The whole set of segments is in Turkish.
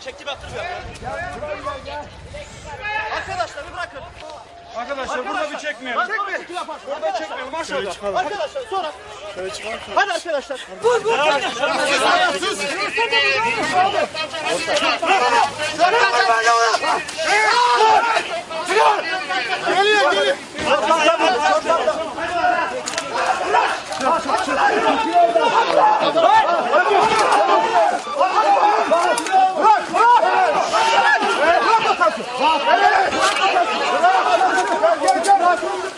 Çekti batırmıyor. Arkadaşlar bir bırakın. Arkadaşlar burada bir çekmeyelim. Çekmeyin. Burada çekmeyelim. Aşağıda. Arkadaşlar sonra. Hadi arkadaşlar.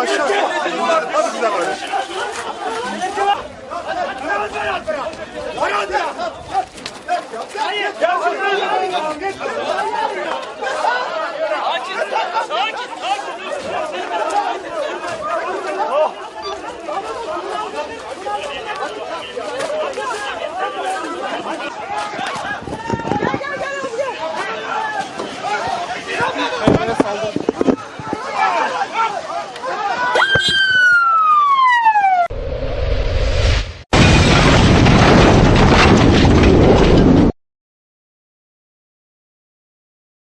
Aşağı. Hadi daha böyle.